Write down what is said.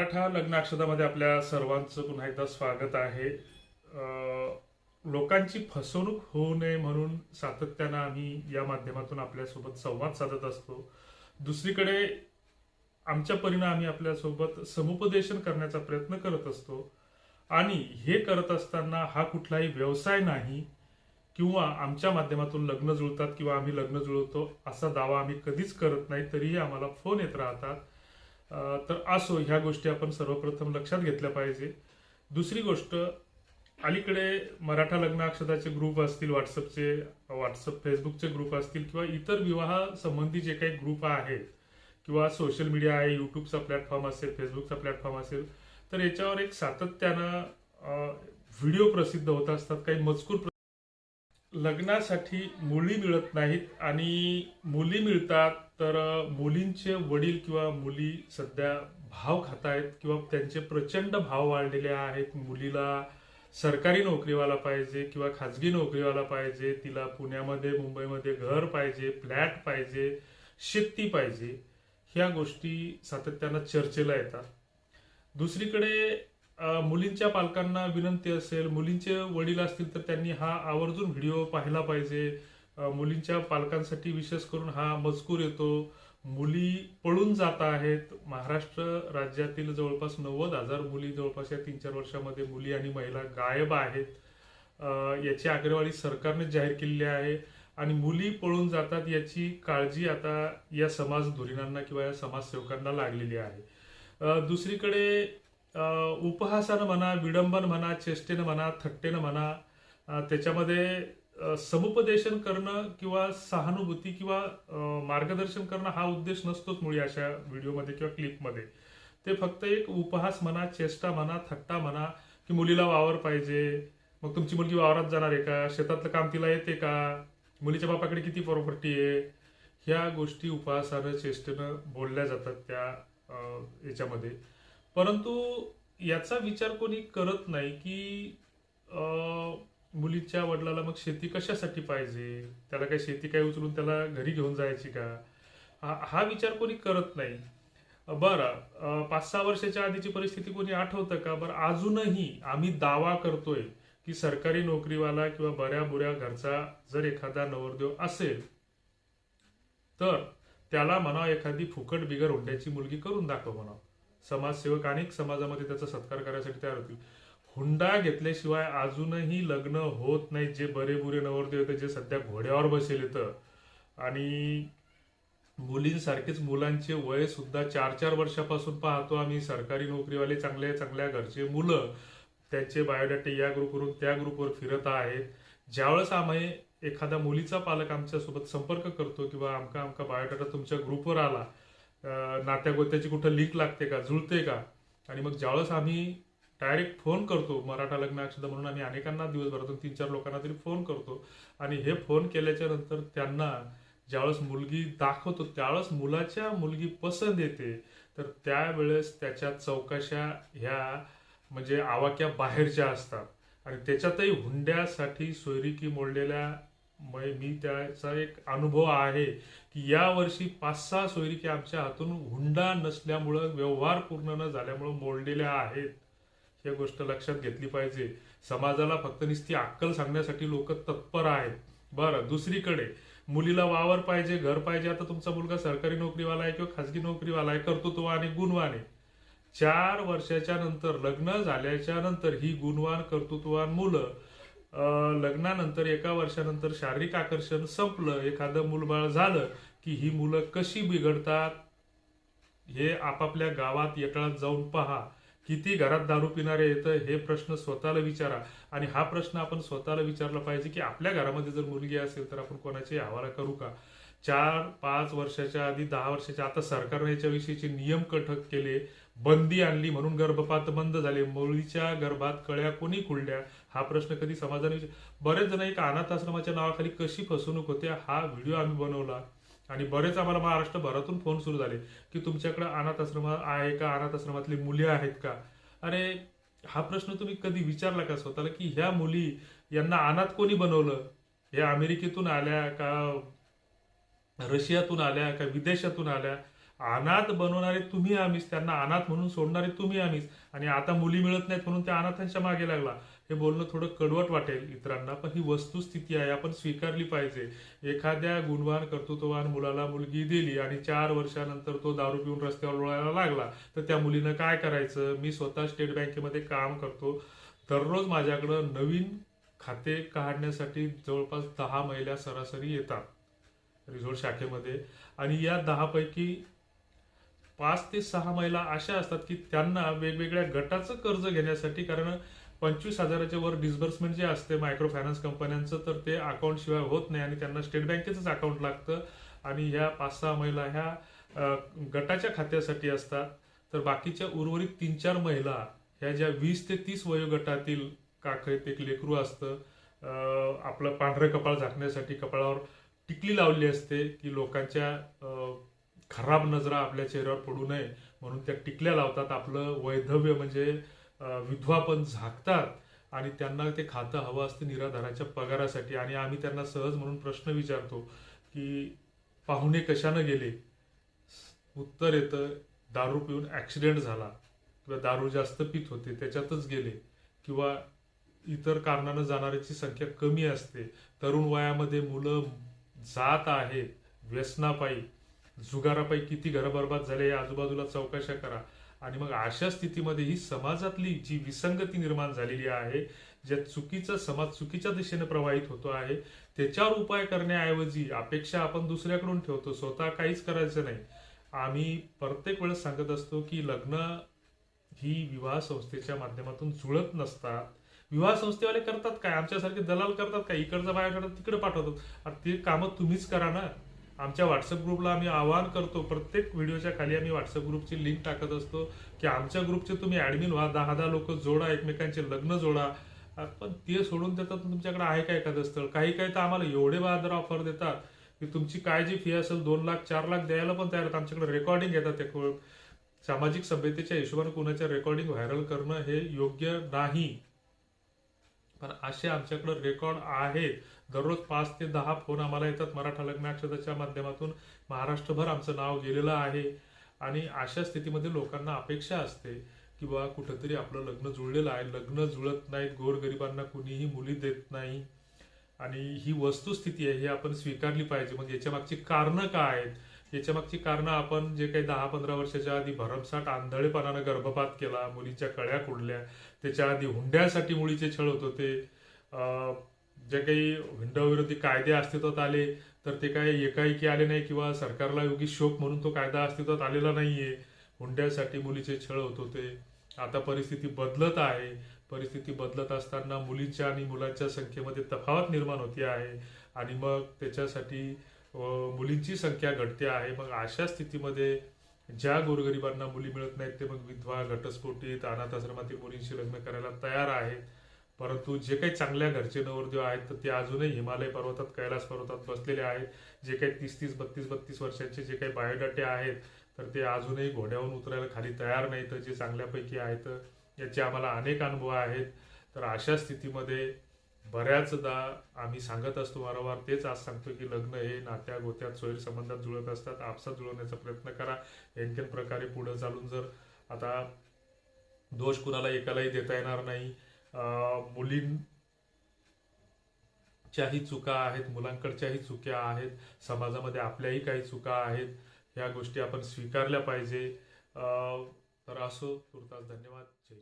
मराठा लग्न अक्षदामध्ये आपल्या सर्वांचं पुन्हा एकदा स्वागत आहे. लोकांची फसवणूक होऊ नये म्हणून सातत्यानं आम्ही या माध्यमातून आपल्यासोबत संवाद साधत असतो. दुसरीकडे आमच्या परीनं आम्ही आपल्यासोबत समुपदेशन करण्याचा प्रयत्न करत असतो. आणि हे करत असताना हा कुठलाही व्यवसाय नाही किंवा आमच्या माध्यमातून लग्न जुळतात किंवा आम्ही लग्न जुळवतो असा दावा आम्ही कधीच करत नाही तरीही आम्हाला फोन येत राहतात. तर असो ह्या गोष्टी आपण सर्वप्रथम लक्षात घेतल्या पाहिजे. दुसरी गोष्ट अलीकडे मराठा लग्न अक्षताचे ग्रुप असतील व्हॉट्सअपचे व्हॉट्सअप फेसबुकचे ग्रुप असतील किंवा इतर विवाह संबंधी जे काही ग्रुप आहेत किंवा सोशल मीडिया आहे युट्यूबचा प्लॅटफॉर्म असेल फेसबुकचा प्लॅटफॉर्म असेल तर याच्यावर एक सातत्यानं व्हिडिओ प्रसिद्ध होत असतात काही मजकूर लग्नासाठी मुली मिळत नाहीत आणि मुली मिळतात तर मुलींचे वडील किंवा मुली सध्या भाव खात आहेत किंवा त्यांचे प्रचंड भाव वाढलेले आहेत. मुलीला सरकारी नोकरीवाला पाहिजे किंवा खाजगी नोकरीवाला पाहिजे तिला पुण्यामध्ये मुंबईमध्ये घर पाहिजे फ्लॅट पाहिजे शेती पाहिजे ह्या गोष्टी सातत्यानं चर्चेला येतात. दुसरीकडे मुलींच्या पालकांना विनंती असेल मुलींचे वडील असतील तर त्यांनी हा आवर्जून व्हिडिओ पाहिला पाहिजे. मुलींच्या पालकांसाठी विशेष करून हा मजकूर येतो. मुली पळून जात आहेत. महाराष्ट्र राज्यातील जवळपास नव्वद हजार मुली जवळपास या तीन चार वर्षामध्ये मुली आणि महिला गायब आहेत. याची आकडेवारी सरकारने जाहीर केलेली आहे. आणि मुली पळून जातात याची काळजी आता या समाज धुरीणांना किंवा या समाजसेवकांना लागलेली आहे. दुसरीकडे उपहासानं म्हणा विडंबन म्हणा चेष्टेनं म्हणा थट्टेनं म्हणा त्याच्यामध्ये समुपदेशन करणं किंवा सहानुभूती किंवा मार्गदर्शन करणं हा उद्देश नसतोच मुळी अशा व्हिडिओमध्ये किंवा क्लिपमध्ये. ते फक्त एक उपहास म्हणा चेष्टा म्हणा थट्टा म्हणा की मुलीला वावर पाहिजे मग तुमची मुलगी वावरात जाणार आहे का शेतातलं काम तिला येते का मुलीच्या बापाकडे किती प्रॉपर्टी आहे ह्या गोष्टी उपहासानं चेष्टेनं बोलल्या जातात त्या याच्यामध्ये. परंतु याचा विचार कोणी करत नाही की मुलीच्या वडिलाला मग शेती कशासाठी पाहिजे? त्याला काही शेती काय उचलून त्याला घरी घेऊन जायची का? हा विचार कोणी करत नाही. बरं पाच सहा वर्षाच्या आधीची परिस्थिती कोणी आठवतं का? बरं अजूनही आम्ही दावा करतोय की सरकारी नोकरीवाला किंवा बऱ्या बुऱ्या घरचा जर एखादा नवरदेव असेल तर त्याला म्हणा एखादी फुकट बिगर हुंड्याची मुलगी करून दाखव म्हणा समाजसेवक अनेक समाजामध्ये त्याचा सत्कार करायसाठी तयार होतील. हुंडा घेतल्याशिवाय अजूनही लग्न होत नाही. जे बरे बुरे नवरदेव होते जे सध्या घोड्यावर बसेल येतं. आणि मुलींसारखेच मुलांचे वय सुद्धा चार चार वर्षापासून पाहतो आम्ही. सरकारी नोकरीवाले चांगल्या चांगल्या घरचे मुलं त्यांचे बायोडाटे या ग्रुपवरून त्या ग्रुपवर फिरत आहेत. ज्यावेळेस आम्ही एखादा मुलीचा पालक आमच्यासोबत संपर्क करतो किंवा आमका आमका बायोडाटा तुमच्या ग्रुपवर आला नात्या गोत्याची कुठं लिंक लागते का जुळते का? आणि मग ज्यावेळेस आम्ही डायरेक्ट फोन करतो मराठा लग्न अक्षता म्हणून आम्ही अनेकांना दिवसभरातून तीन चार लोकांना तरी फोन करतो. आणि हे फोन केल्याच्यानंतर त्यांना ज्यावेळेस मुलगी दाखवतो त्यावेळेस मुलाच्या मुलगी पसंत येते. तर त्यावेळेस त्याच्या चौकशा ह्या म्हणजे आवाक्या बाहेरच्या असतात. आणि त्याच्यातही हुंड्यासाठी सोयरिकी मोडलेल्या मी त्याचा एक अनुभव आहे. की यावर्षी पाच सहा सोयरिकी आमच्या हातून हुंडा नसल्यामुळं व्यवहार पूर्ण न झाल्यामुळं मोडलेल्या आहेत. ही गोष्ट लक्षात घेतली पाहिजे. समाजाला फक्त नुसती अक्कल सांगण्यासाठी लोक तत्पर आहेत. बरं दुसरीकडे मुलीला वावर पाहिजे घर पाहिजे आता तुमचा मुलगा सरकारी नोकरीवाला आहे किंवा खासगी नोकरीवाला आहे कर्तृत्वाने गुणवाने चार वर्षाच्या नंतर लग्न झाल्याच्यानंतर ही गुणवान कर्तृत्ववान मुलं लग्नानंतर एका वर्षानंतर शारीरिक आकर्षण संपलं एखादं मूलबाळ झालं की ही मुलं कशी बिघडतात हे आपापल्या गावात येटाळात जाऊन पहा. किती घरात दारू पिणारे येतं हे प्रश्न स्वतःला विचारा. आणि हा प्रश्न आपण स्वतःला विचारला पाहिजे की आपल्या घरामध्ये जर मुलगी असेल तर आपण कोणाची हवाला करू का? चार पाच वर्षाच्या आधी दहा वर्षाच्या आता सरकारने याच्याविषयीचे नियम कठक केले. बंदी आणली म्हणून गर्भपात बंद झाले. मुलीच्या गर्भात कळ्या कोणी खुलल्या? हा प्रश्न कधी समाजाने बरेच जण एक अनाथ आश्रमाच्या नावाखाली कशी फसवणूक होते? हा व्हिडिओ आम्ही बनवला. आणि बरेच आम्हाला महाराष्ट्रभरातून फोन सुरू झाले की तुमच्याकडे अनाथ आश्रम आहे का? अनाथ आश्रमातली मुली आहेत का? अरे हा प्रश्न तुम्ही कधी विचारला का स्वतःला की ह्या मुली यांना अनाथ कोणी बनवलं? हे अमेरिकेतून आल्या का रशियातून आल्या का विदेशातून आल्या? अनाथ बनवणारे तुम्ही आम्हीच त्यांना अनाथ म्हणून सोडणारे तुम्ही आम्हीच. आणि आता मुली मिळत नाहीत म्हणून त्या अनाथांच्या मागे लागला. हे बोलणं थोडं कडवट वाटेल इतरांना पण ही वस्तुस्थिती आहे आपण स्वीकारली पाहिजे. एखाद्या गुणवान कर्तृत्ववान मुलाला मुलगी दिली आणि चार वर्षानंतर तो दारू पिऊन रस्त्यावर लोळायला लागला तर त्या मुलीनं काय करायचं? मी स्वतः स्टेट बँकेमध्ये काम करतो. दररोज माझ्याकडं नवीन खाते काढण्यासाठी जवळपास दहा महिला सरासरी येतात रिझोर्ट शाखेमध्ये. आणि या दहापैकी पाच ते सहा महिला अशा असतात की त्यांना वेगवेगळ्या गटाचं कर्ज घेण्यासाठी कारण पंचवीस हजाराच्या वर डिस्बर्समेंट जे असते मायक्रो फायनान्स कंपन्यांचं तर ते अकाउंट शिवाय होत नाही आणि त्यांना स्टेट बँकेचंच अकाउंट लागतं. आणि ह्या पाच सहा महिला ह्या गटाच्या खात्यासाठी असतात. तर बाकीच्या उर्वरित तीन चार महिला ह्या ज्या वीस ते तीस वयोगटातील काकळीत एक लेकरू असतं आपलं पांढरं कपाळ झाकण्यासाठी कपाळावर टिकली लावली असते की लोकांच्या खराब नजरा आपल्या चेहऱ्यावर पडू नये म्हणून त्या टिकल्या लावतात. आपलं वैधव्य म्हणजे विधवापण विधवा पण झाकतात आणि त्यांना ते खातं हवं असतं निराधाराच्या पगारासाठी. आणि आम्ही त्यांना सहज म्हणून प्रश्न विचारतो की पाहुणे कशानं गेले? उत्तर येतं दारू पिऊन ॲक्सिडेंट झाला किंवा दारू जास्त पित होते त्याच्यातच गेले किंवा इतर कारणानं जाणाऱ्याची संख्या कमी असते. तरुण वयामध्ये मुलं जात आहेत व्यसनापायी. जुगारापैकी किती घरं बरबाद झाले या आजूबाजूला चौकशा करा. आणि मग अशा स्थितीमध्ये ही समाजातली जी विसंगती निर्माण झालेली आहे ज्या चुकीचा समाज चुकीच्या दिशेने प्रवाहित होतो आहे त्याच्यावर उपाय करण्याऐवजी अपेक्षा आपण दुसऱ्याकडून ठेवतो स्वतः काहीच करायचं नाही. आम्ही प्रत्येक वेळेस सांगत असतो की लग्न ही विवाह संस्थेच्या माध्यमातून जुळत नसतात. विवाह संस्थेवाले करतात काय? आमच्यासारखे दलाल करतात काय? इकडचा बाहेर तिकडे पाठवतात. आणि ते कामं तुम्हीच करा ना. आमच्या व्हॉट्सअप ग्रुपला आम्ही आवाहन करतो प्रत्येक व्हिडिओच्या खाली आम्ही व्हॉट्सअप ग्रुपची लिंक टाकत असतो की आमच्या ग्रुपचे तुम्ही ऍडमिन व्हा दहा दहा लोक जोडा एकमेकांचे लग्न जोडा. पण ते सोडून देतात तुमच्याकडे आहे का एखादं स्थळ? काही काही तर आम्हाला एवढे बहादर ऑफर देतात की तुमची काय जी फी असेल दोन लाख चार लाख द्यायला पण तयार आमच्याकडे रेकॉर्डिंग घेतात ते सामाजिक सभ्यतेच्या हिशोबाने कोणाच्या रेकॉर्डिंग व्हायरल करणं हे योग्य नाही. पण असे आमच्याकडे रेकॉर्ड आहेत. दररोज पाच ते दहा फोन आम्हाला येतात. मराठा लग्नाक्षताच्या माध्यमातून महाराष्ट्रभर आमचं नाव गेलेलं आहे. आणि अशा स्थितीमध्ये लोकांना अपेक्षा असते की बा कुठंतरी आपलं लग्न जुळलेलं आहे. लग्न जुळत नाहीत. गोरगरिबांना कुणीही मुली देत नाही. आणि ही वस्तुस्थिती आहे ही आपण स्वीकारली पाहिजे. मग याच्या मागची कारणं काय आहेत? याच्या मागची कारणं आपण जे काही दहा पंधरा वर्षाच्या आधी भरमसाठ आंधळेपणानं गर्भपात केला मुलीच्या कळ्या कुडल्या त्याच्या आधी हुंड्यासाठी मुलीचे छळ होत होते. जे काही हुंडाविरोधी कायदे अस्तित्वात आले तर ते काय एकाएकी आले नाही किंवा सरकारला योग्य शोक म्हणून तो कायदा अस्तित्वात आलेला नाहीये. हुंड्यासाठी मुलीचे छळ होत होते. आता परिस्थिती बदलत आहे. परिस्थिती बदलत असताना मुलींच्या आणि मुलांच्या संख्येमध्ये तफावत निर्माण होते आहे. आणि मग त्याच्यासाठी मुलींची संख्या घटते आहे. मग अशा स्थितीमध्ये ज्या गोरगरिबांना मुली मिळत नाहीत ते मग विधवा घटस्फोटीत अनाथ आश्रमातील मुलींशी लग्न करायला तयार आहेत. परंतु जे काही चांगल्या घरचे नवरदेव आहेत तर ते अजूनही हिमालय पर्वतात कैलास पर्वतात बसलेले आहेत. जे काही तीस तीस बत्तीस बत्तीस वर्षांचे जे काही बायोडाटे आहेत तर ते अजूनही घोड्यावरून उतरायला खाली तयार नाहीत. जे चांगल्यापैकी आहेत याचे आम्हाला अनेक अनुभव आहेत. तर अशा स्थितीमध्ये बऱ्याचदा आम्ही सांगत असतो वारंवार तेच आज सांगतो की लग्न हे नात्या गोत्यात सोयीर संबंधात जुळत असतात. आपसात जुळवण्याचा प्रयत्न करा. एनकेन प्रकारे पुढे चालून जर आता दोष कुणाला एकालाही देता येणार नाही. मुलींच्याही चुका आहेत मुलांकडच्याही चुक्या आहेत समाजामध्ये आपल्याही काही चुका आहेत ह्या गोष्टी आपण स्वीकारल्या पाहिजे. तर असो तुर्तास धन्यवाद. जय